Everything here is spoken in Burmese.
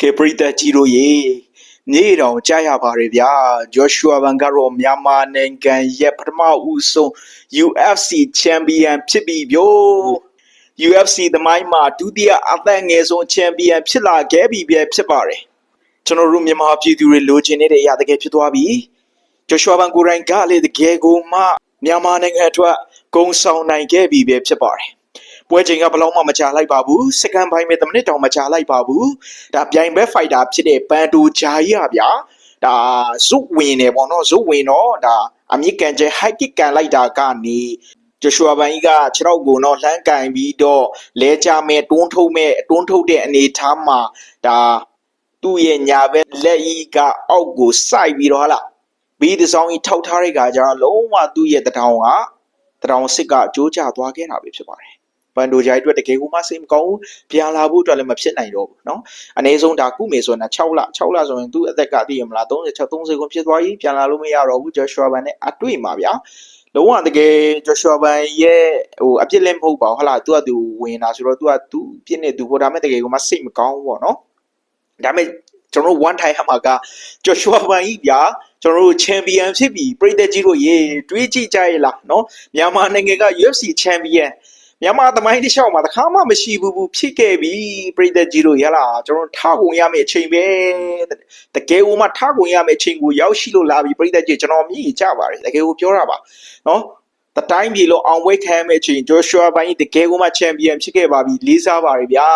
ကဲပရိသတ်ကြီးတို့ရေမြေတော်ကြားရပါတယ်ဗျာဂျော့ရှွာဘန်ကတော့မြန်မာနိုင်ငံရဲ့ပထမဦးဆုံး UFC ချန်ပီယံဖြစ်ပြီဗျို UFC သမိုင်းမှာဒုတိယအသက်ငယ်ဆုံးချန်ပီယံဖြစ်လာခဲ့ပြီပဲဖြစ်ပါတယ်ကျွန်တော်တို့မြန်မာပြည်သူတွေလိုချင်နေတဲ့အရာတကယ်ဖြစ်သွားပြီဂျော့ရှွာဘန်ကိုယ်တိုင်ကလေတကယ်ကိုမှမြန်မာနိုင်ငံအတွက်ဂုံဆောင်နိုင်ခဲ့ပြီပဲဖြစ်ပါတယ် ပွဲချိန်ကဘယ်လောက်မှမကြာလိုက်ပါဘူးစကန်ပိုင်းပဲ10မိနစ်တောင်မကြာလိုက်ပါဘူးဒါပြိုင်ဘက်ဖိုက်တာဖြစ်တဲ့ပန်တိုဂျာကြီးอ่ะဗျာဒါဇုဝင်နေပေါ့နော်ဇုဝင်တော့ဒါအမြင့်ကန်ကျဲ high kick ကန်လိုက်တာကနေဂျိုရှွာဘန်ကြီးကခြေထောက်ကိုတော့လှမ်းကင်ပြီးတော့လဲချမဲ့တွန်းထုတ်မဲ့တွန်းထုတ်တဲ့အနေထားမှာဒါသူ့ရဲ့ညာဘက်လက်ကြီးကအောက်ကိုစိုက်ပြီးတော့ဟာလားဘီးတစ်ဆောင်ကြီးထောက်ထားတဲ့ကကြတော့လုံးဝသူ့ရဲ့တထောင်ကတထောင်စစ်ကအကျိုးကျသွားခဲ့တာပဲဖြစ်ပါတယ် ပန်ဒိုဂျာအတွက်တကယ်ကိုမှစိတ်မကောင်းဘူးပြန်လာဖို့အတွက်လည်းမဖြစ်နိုင်တော့ဘူးเนาะအနည်းဆုံးဒါကုမေဆိုရင်6လ6လဆိုရင်သူ့အသက်ကသိရမလား36 30ခွန်ဖြစ်သွားပြီပြန်လာလို့မရတော့ဘူးဂျော်ရှွာဘန်နဲ့အတွေ့မှာဗျာလုံးဝတကယ်ဂျော်ရှွာဘန်ရဲ့ဟိုအပြစ်လည်းမဟုတ်ပါဘူးဟလာသူကသူဝင်တာဆိုတော့သူကသူပြစ်နေသူပေါ်ဒါမဲ့တကယ်ကိုမှစိတ်မကောင်းဘူးပေါ့နော်ဒါမဲ့ကျွန်တော်တို့ one time မှာကဂျော်ရှွာဘန်ကြီးဗျာကျွန်တော်တို့ချန်ပီယံဖြစ်ပြီပြည်သက်ကြီးတို့ရေတွေးကြည့်ကြရဲ့လားเนาะမြန်မာနိုင်ငံက UFC ချန်ပီယံ မြန်မာသမိုင်းတစ်လျှောက်မှာတစ်ခါမှမရှိဘူးဘူးဖြစ်ခဲ့ပြီပြည်သက်ကြီးတို့ရလားကျွန်တော်ထားကုန်ရမယ့်အချိန်ပဲတကယ်ကိုမှထားကုန်ရမယ့်အချိန်ကိုရောက်ရှိလို့လာပြီပြည်သက်ကြီးကျွန်တော်မြည်ကြပါတယ်တကယ်ကိုပြောတာပါနော်တတိုင်းပြည်လို့အောင်ပွဲခံရမယ့်အချိန်ဂျိုရှွာဘိုင်းတကယ်ကိုမှချန်ပီယံဖြစ်ခဲ့ပါပြီလေးစားပါတယ်ဗျာ